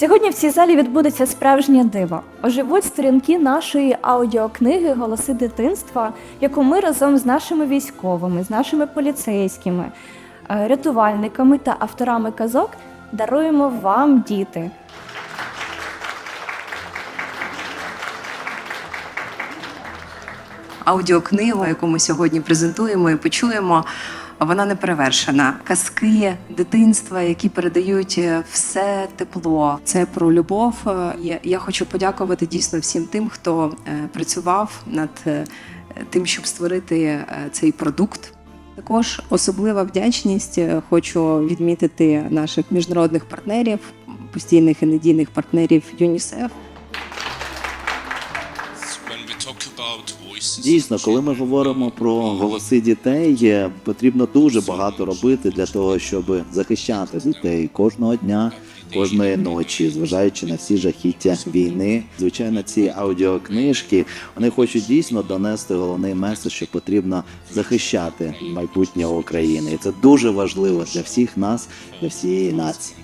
Сьогодні в цій залі відбудеться справжнє диво. Оживуть сторінки нашої аудіокниги Голоси дитинства, яку ми разом з нашими військовими, з нашими поліцейськими, е, рятувальниками та авторами казок даруємо вам, діти. аудіокнигу, яку ми сьогодні презентуємо і почуємо. Вона не перевершена. Казки дитинства, які передають е, все тепло. Це про любов. Е, Я, хочу подякувати дійсно всім тим, хто е, працював над тим, щоб створити цей продукт. Також особлива вдячність хочу відмітити наших міжнародних партнерів, постійних і надійних партнерів ЮНІСЕФ. Дійсно, коли ми говоримо про голоси дітей, потрібно дуже багато робити для того, щоб захищати дітей кожного дня, кожної ночі, зважаючи на всі жахіття війни. Звичайно, ці аудіокнижки вони хочуть дійсно донести головний меседж, що потрібно захищати майбутнє України, і це дуже важливо для всіх нас, для всієї нації.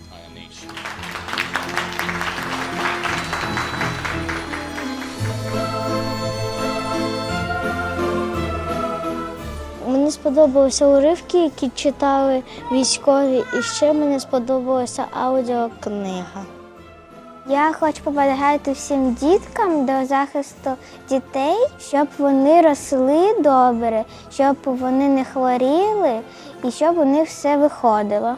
Мені сподобалися уривки, які читали військові, і ще мені сподобалася аудіокнига. Я хочу побажати всім діткам до захисту дітей, щоб вони росли добре, щоб вони не хворіли і щоб у них все виходило.